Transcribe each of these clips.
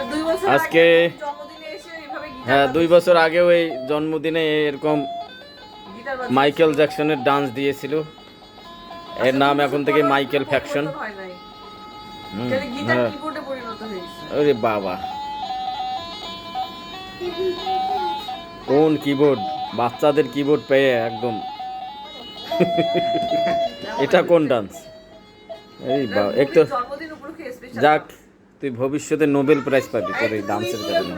আজকে- আগে হ্যাঁ দুই বছর আগেও এই জন্মদিনে এরকম মাইকেল জ্যাকসনের ডান্স দিয়েছিল। এর নাম এখন থেকে মাইকেল ফ্যাকশন। হয়। হ্যাঁ। ওরে বাবা। কোন কিবোর্ড বাচ্চাদের কিবোর্ড পেয়ে একদম। এটা কোন ডান্স এই বাবা একটু যাক তুই ভবিষ্যতে নোবেল প্রাইজ পাবি তোর এই ডান্সের কারণে।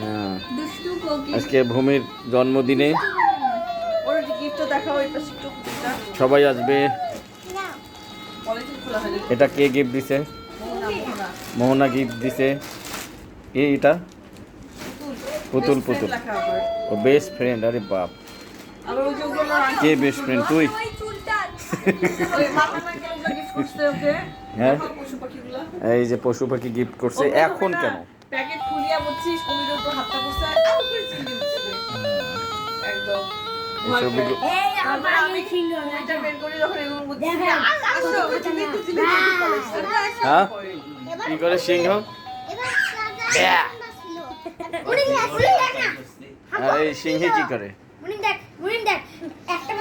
হ্যাঁ, আজকে ভূমির জন্মদিনে সবাই আসবে। এটা কে গিফট দিছে? মোহনা গিফট দিছে। কে এটা? পুতুল। পুতুল ও বেস্ট ফ্রেন্ড আরে বাপ। কে বেস্ট ফ্রেন্ড তুই? হ্যাঁ। এই যে পশু পাখি গিফট করছে এখন কেন? প্যাকেট খুলিয়া বলছিস কুমিরের উপর হাতটা বসে একদম। হ্যাঁ? কি করে সিংহ? আর এই সিংহে কি করে? দেখ একটা